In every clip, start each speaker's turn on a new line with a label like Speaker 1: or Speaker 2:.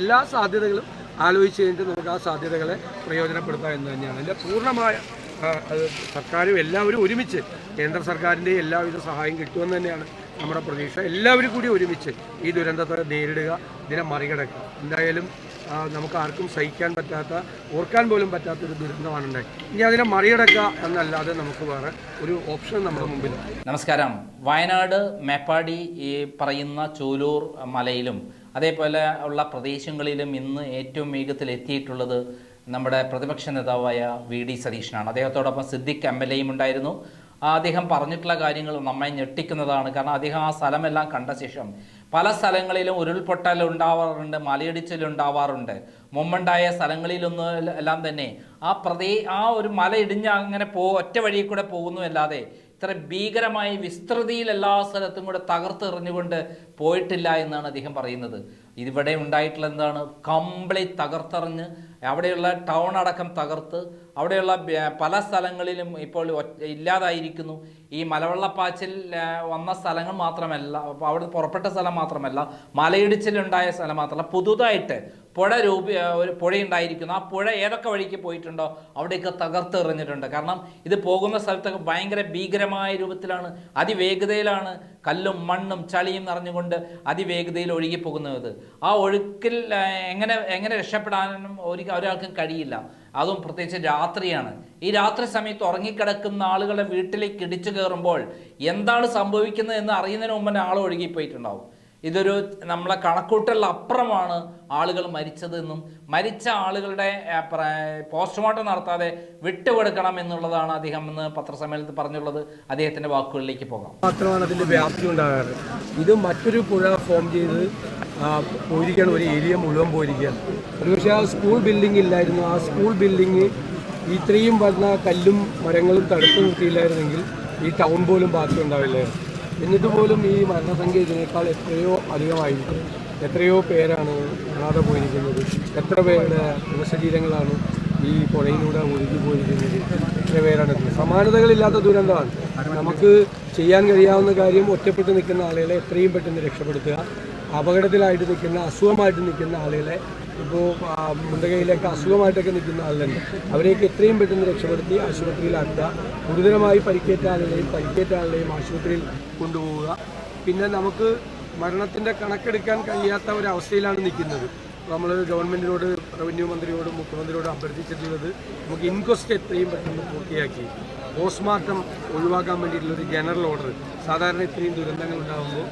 Speaker 1: എല്ലാ സാധ്യതകളും ആലോചിച്ച് കഴിഞ്ഞിട്ട് നമുക്ക് ആ സാധ്യതകളെ പ്രയോജനപ്പെടുത്താം എന്ന് തന്നെയാണ്. എന്റെ പൂർണമായ സർക്കാരും എല്ലാവരും ഒരുമിച്ച് കേന്ദ്ര സർക്കാരിന്റെ എല്ലാവിധ സഹായം കിട്ടുമെന്ന് തന്നെയാണ് നമ്മുടെ പ്രതീക്ഷ. എല്ലാവരും കൂടി ഒരുമിച്ച് ഈ ദുരന്തത്തെ നേരിടുക ഇതിനെ മറികടക്കുക. എന്തായാലും നമുക്ക് ആർക്കും സഹിക്കാൻ പറ്റാത്ത ഓർക്കാൻ പോലും പറ്റാത്തൊരു ദുരന്തമാണ് ഉണ്ടായി ഇനി അതിനെ മറികടക്കുക എന്നല്ലാതെ നമുക്ക് വേറെ ഒരു ഓപ്ഷൻ നമ്മുടെ മുമ്പിൽ
Speaker 2: നമസ്കാരം. വയനാട് മേപ്പാടി ഈ പറയുന്ന ചോലൂർ മലയിലും അതേപോലെ ഉള്ള പ്രദേശങ്ങളിലും ഇന്ന് ഏറ്റവും വേഗത്തിൽ എത്തിയിട്ടുള്ളത് നമ്മുടെ പ്രതിപക്ഷ നേതാവായ വി ഡി സതീശനാണ്. അദ്ദേഹത്തോടൊപ്പം സിദ്ദിഖ് എം എൽ എയും ഉണ്ടായിരുന്നു. അദ്ദേഹം പറഞ്ഞിട്ടുള്ള കാര്യങ്ങൾ നമ്മെ ഞെട്ടിക്കുന്നതാണ്. കാരണം അദ്ദേഹം ആ സ്ഥലമെല്ലാം കണ്ട ശേഷം പല സ്ഥലങ്ങളിലും ഉരുൾപൊട്ടൽ ഉണ്ടാവാറുണ്ട് മലയിടിച്ചിൽ ഉണ്ടാവാറുണ്ട്. മുമ്പുണ്ടായ സ്ഥലങ്ങളിലൊന്നും എല്ലാം തന്നെ ആ പ്രദേ ആ ഒരു മല ഇടിഞ്ഞ് അങ്ങനെ പോ ഒറ്റ വഴിയിൽ കൂടെ പോകുന്നു അല്ലാതെ ഇത്ര ഭീകരമായി വിസ്തൃതിയിൽ എല്ലാ സ്ഥലത്തും കൂടെ തകർത്തെറിഞ്ഞുകൊണ്ട് പോയിട്ടില്ല എന്നാണ് അദ്ദേഹം പറയുന്നത്. ഇതിവിടെ ഉണ്ടായിട്ടുള്ള എന്താണ്? കംപ്ലീറ്റ് തകർത്തെറിഞ്ഞ് അവിടെയുള്ള ടൗൺ അടക്കം തകർത്ത് അവിടെയുള്ള പല സ്ഥലങ്ങളിലും ഇപ്പോൾ ഇല്ലാതായിരിക്കുന്നു. ഈ മലവെള്ളപ്പാച്ചിൽ വന്ന സ്ഥലങ്ങൾ മാത്രമല്ല അവിടെ പുറപ്പെട്ട സ്ഥലം മാത്രമല്ല മലയിടിച്ചിലുണ്ടായ സ്ഥലം മാത്രമല്ല പുതുതായിട്ട് പുഴ രൂപ ഒരു പുഴയുണ്ടായിരിക്കുന്നു. ആ പുഴ ഏതൊക്കെ വഴിക്ക് പോയിട്ടുണ്ടോ അവിടെയൊക്കെ തകർത്തെറിഞ്ഞിട്ടുണ്ട്. കാരണം ഇത് പോകുന്ന സ്ഥലത്തൊക്കെ ഭയങ്കര ഭീകരമായ രൂപത്തിലാണ് അതിവേഗതയിലാണ് കല്ലും മണ്ണും ചളിയും നിറഞ്ഞുകൊണ്ട് അതിവേഗതയിൽ ഒഴുകി പോകുന്നത് ആ ഒഴുക്കിൽ എങ്ങനെ എങ്ങനെ രക്ഷപ്പെടാനും ഒരാൾക്കും കഴിയില്ല. അതും പ്രത്യേകിച്ച് രാത്രിയാണ്. ഈ രാത്രി സമയത്ത് ഉറങ്ങിക്കിടക്കുന്ന ആളുകളെ വീട്ടിലേക്ക് ഇടിച്ചു കയറുമ്പോൾ എന്താണ് സംഭവിക്കുന്നത് എന്ന് അറിയുന്നതിന് മുമ്പ് ആൾ ഒഴുകിപ്പോയിട്ടുണ്ടാവും. ഇതൊരു നമ്മളെ കണക്കൂട്ടലിൽ അപ്പുറമാണ് ആളുകൾ മരിച്ചതെന്നും മരിച്ച ആളുകളുടെ പോസ്റ്റ്മോർട്ടം നടത്താതെ വിട്ടുകൊടുക്കണം എന്നുള്ളതാണ് അദ്ദേഹം ഇന്ന് പത്രസമ്മേളനത്തിൽ പറഞ്ഞുള്ളത്. അദ്ദേഹത്തിന്റെ വാക്കുകളിലേക്ക് പോകാം.
Speaker 1: മാത്രമാണ് അതിന്റെ വ്യാപ്തി ഉണ്ടാകാറ്. ഇത് മറ്റൊരു പുഴ ഫോം ചെയ്ത് പോയിരിക്കുകയാണ്. ഒരു ഏരിയ മുഴുവൻ പോയിരിക്കുകയാണ്. ഒരുപക്ഷെ ആ സ്കൂൾ ബിൽഡിംഗ് ഇല്ലായിരുന്നു. ആ സ്കൂൾ ബിൽഡിംഗ് ഇത്രയും വന്ന കല്ലും മരങ്ങളും തടുത്തു നിർത്തിയില്ലായിരുന്നെങ്കിൽ ഈ ടൗൺ പോലും ബാക്കി ഉണ്ടാവില്ലായിരുന്നു. എന്നിട്ട് പോലും ഈ മരണസംഖ്യ ഇതിനേക്കാൾ എത്രയോ അധികമായിരിക്കും. എത്രയോ പേരാണ് കാണാതെ പോയിരിക്കുന്നത്. എത്ര പേരുടെ ദിവസശീലങ്ങളാണ് ഈ പുഴയിലൂടെ ഒഴുകി പോയിരിക്കുന്നത്. എത്ര പേരാണ് സമാനതകളില്ലാത്ത ദുരന്തമാണ്. നമുക്ക് ചെയ്യാൻ കഴിയാവുന്ന കാര്യം ഒറ്റപ്പെട്ട് നിൽക്കുന്ന ആളുകളെ എത്രയും പെട്ടെന്ന് രക്ഷപ്പെടുത്തുക. അപകടത്തിലായിട്ട് നിൽക്കുന്ന അസുഖമായിട്ട് നിൽക്കുന്ന ആളുകളെ ഇപ്പോൾ മുണ്ടകയിലേക്ക് അസുഖമായിട്ടൊക്കെ നിൽക്കുന്ന ആളുകളുണ്ട്. അവരെയൊക്കെ എത്രയും പെട്ടെന്ന് രക്ഷപ്പെടുത്തി ആശുപത്രിയിലാക്കുക. ഗുരുതരമായി പരിക്കേറ്റ ആളുകളെയും പരിക്കേറ്റ ആളുകളെയും ആശുപത്രിയിൽ കൊണ്ടുപോവുക. പിന്നെ നമുക്ക് മരണത്തിന്റെ കണക്കെടുക്കാൻ കഴിയാത്ത ഒരവസ്ഥയിലാണ് നിൽക്കുന്നത്. നമ്മൾ ഗവൺമെന്റിനോട് റവന്യൂ മന്ത്രിയോടും മുഖ്യമന്ത്രിയോടും അഭ്യർത്ഥിച്ചിട്ടുള്ളത് നമുക്ക് ഇൻക്വസ്റ്റ് എത്രയും പെട്ടെന്ന് പൂർത്തിയാക്കി. പോസ്റ്റ്മോർട്ടം ഒഴിവാക്കാൻ വേണ്ടിയിട്ടുള്ളൊരു ജനറൽ ഓർഡർ സാധാരണ ഇത്രയും ദുരന്തങ്ങൾ ഉണ്ടാകുമ്പോൾ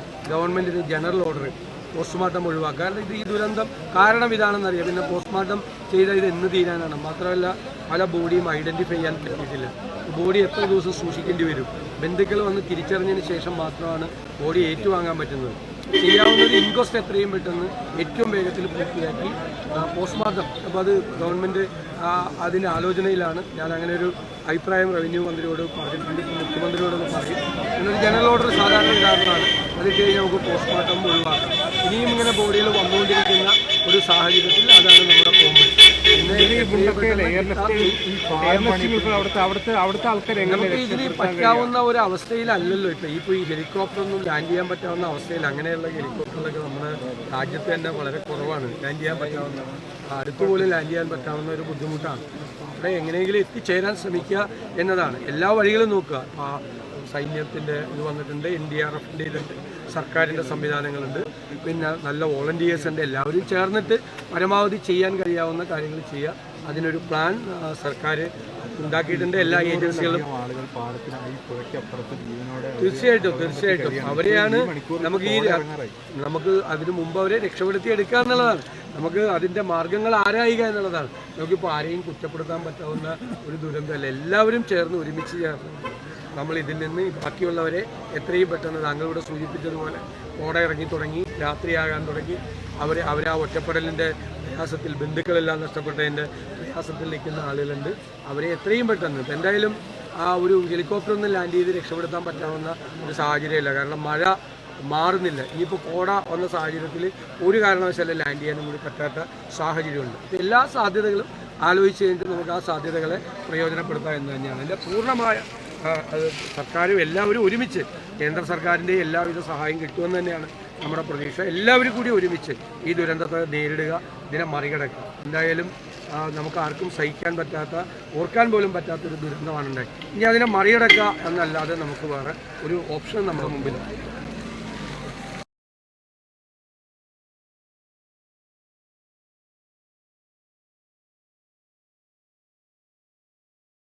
Speaker 1: ഒരു ജനറൽ ഓർഡർ പോസ്റ്റ്മോർട്ടം ഒഴിവാക്കുക. കാരണം ഇത് ഈ ദുരന്തം കാരണം ഇതാണെന്ന് അറിയാം. പിന്നെ പോസ്റ്റ്മോർട്ടം ചെയ്ത ഇത് എന്ന് തീരാനാണ്. മാത്രമല്ല പല ബോഡിയും ഐഡന്റിഫൈ ചെയ്യാൻ പറ്റിയിട്ടില്ല. ബോഡി എത്ര ദിവസം സൂക്ഷിക്കേണ്ടി വരും? ബന്ധുക്കൾ വന്ന് തിരിച്ചറിഞ്ഞതിന് ശേഷം മാത്രമാണ് ബോഡി ഏറ്റുവാങ്ങാൻ പറ്റുന്നത്. ചെയ്യാവുന്നത് ഇൻക്വസ്റ്റ് എത്രയും പെട്ടെന്ന് ഏറ്റവും വേഗത്തിൽ പൂർത്തിയാക്കി പോസ്റ്റ്മോർട്ടം. അപ്പോൾ അത് ഗവൺമെന്റ് അതിന്റെ ആലോചനയിലാണ്. ഞാൻ അങ്ങനെ ഒരു അഭിപ്രായം റവന്യൂ മന്ത്രിയോട് പറഞ്ഞിട്ടുണ്ട്. മുഖ്യമന്ത്രിയോട് മുഖ്യമന്ത്രിയോടൊന്ന് പറയും. എന്നൊരു ജനറൽ ഓർഡർ സാധാരണ ഉണ്ടാകുന്നതാണ് അത് കഴിഞ്ഞ് നമുക്ക് പോസ്റ്റ്മോർട്ടം ഒഴിവാക്കാം. ഇനിയും ഇങ്ങനെ ബോഡികൾ വന്നുകൊണ്ടിരിക്കുന്ന ഒരു സാഹചര്യത്തിൽ അതാണ് നമ്മുടെ നമുക്ക് ഇതിന് പറ്റാവുന്ന ഒരു അവസ്ഥയിലല്ലല്ലോ ഇപ്പൊ. ഇപ്പൊ ഈ ഹെലികോപ്റ്റർ ഒന്നും ലാൻഡ് ചെയ്യാൻ പറ്റാവുന്ന അവസ്ഥയിൽ അങ്ങനെയുള്ള ഹെലികോപ്റ്ററിലൊക്കെ നമ്മുടെ രാജ്യത്ത് തന്നെ വളരെ കുറവാണ്. ലാൻഡ് ചെയ്യാൻ പറ്റാവുന്ന അടുത്തുപോലും ലാൻഡ് ചെയ്യാൻ പറ്റാവുന്ന ഒരു ബുദ്ധിമുട്ടാണ്. അവിടെ എങ്ങനെയെങ്കിലും എത്തിച്ചേരാൻ ശ്രമിക്കുക എന്നതാണ്. എല്ലാ വഴികളും നോക്കുക. സൈന്യത്തിന്റെ ഇത് വന്നിട്ടുണ്ട് എൻ ഡി ആർ എഫിന്റെ ഇതുണ്ട് സർക്കാരിന്റെ സംവിധാനങ്ങളുണ്ട്. പിന്നെ നല്ല വോളണ്ടിയേഴ്സ് ഉണ്ട്. എല്ലാവരും ചേർന്നിട്ട് പരമാവധി ചെയ്യാൻ കഴിയാവുന്ന കാര്യങ്ങൾ ചെയ്യുക. അതിനൊരു പ്ലാൻ സർക്കാർ ഉണ്ടാക്കിയിട്ടുണ്ട്. എല്ലാ ഏജൻസികളും തീർച്ചയായിട്ടും തീർച്ചയായിട്ടും. അവരെയാണ് നമുക്ക് ഈ നമുക്ക് അതിനു മുമ്പ് അവരെ രക്ഷപ്പെടുത്തി എടുക്കുക എന്നുള്ളതാണ്. നമുക്ക് അതിന്റെ മാർഗങ്ങൾ ആരായുക എന്നുള്ളതാണ്. നമുക്കിപ്പോൾ ആരെയും കുറ്റപ്പെടുത്താൻ പറ്റാവുന്ന ഒരു ദുരന്തമല്ല. എല്ലാവരും ചേർന്ന് ഒരുമിച്ച് ചേർന്ന് നമ്മൾ ഇതിൽ നിന്ന് ബാക്കിയുള്ളവരെ എത്രയും പെട്ടെന്ന് താങ്കളിവിടെ സൂചിപ്പിച്ചതുപോലെ ഓടെ ഇറങ്ങി തുടങ്ങി രാത്രിയാകാൻ തുടങ്ങി. അവർ അവരെ ഒറ്റപ്പെടലിന്റെ പ്രയാസത്തിൽ ബന്ധുക്കളെല്ലാം നഷ്ടപ്പെട്ടതിന്റെ പ്രയാസത്തിൽ നിൽക്കുന്ന ആളുകളുണ്ട്. അവരെ എത്രയും പെട്ടെന്ന് എന്തായാലും ആ ഒരു ഹെലികോപ്റ്റർ ഒന്നും ലാൻഡ് ചെയ്ത് രക്ഷപ്പെടുത്താൻ പറ്റാവുന്ന ഒരു സാഹചര്യമില്ല. കാരണം മഴ മാറുന്നില്ല. ഇനിയിപ്പോൾ കോട വന്ന സാഹചര്യത്തിൽ ഒരു കാരണവശാലും ലാൻഡ് ചെയ്യാനും കൂടി പറ്റാത്ത സാഹചര്യമുണ്ട്. എല്ലാ സാധ്യതകളും ആലോചിച്ച് കഴിഞ്ഞിട്ട് നമുക്ക് ആ സാധ്യതകളെ പ്രയോജനപ്പെടുത്താം എന്ന് തന്നെയാണ്. എന്റെ പൂർണമായ സർക്കാരും എല്ലാവരും ഒരുമിച്ച് കേന്ദ്ര സർക്കാരിന്റെ എല്ലാവിധ സഹായം കിട്ടുമെന്ന് തന്നെയാണ് നമ്മുടെ പ്രതീക്ഷ. എല്ലാവരും കൂടി ഒരുമിച്ച് ഈ ദുരന്തത്തെ നേരിടുക ഇതിനെ മറികടക്കുക. എന്തായാലും നമുക്ക് ആർക്കും സഹിക്കാൻ പറ്റാത്ത ഓർക്കാൻ പോലും പറ്റാത്ത ഒരു ദുരന്തമാണ് ഉണ്ടായി ഇനി അതിനെ മറികടക്കുക എന്നല്ലാതെ നമുക്ക് വേറെ ഒരു ഓപ്ഷൻ നമ്മുടെ മുമ്പിൽ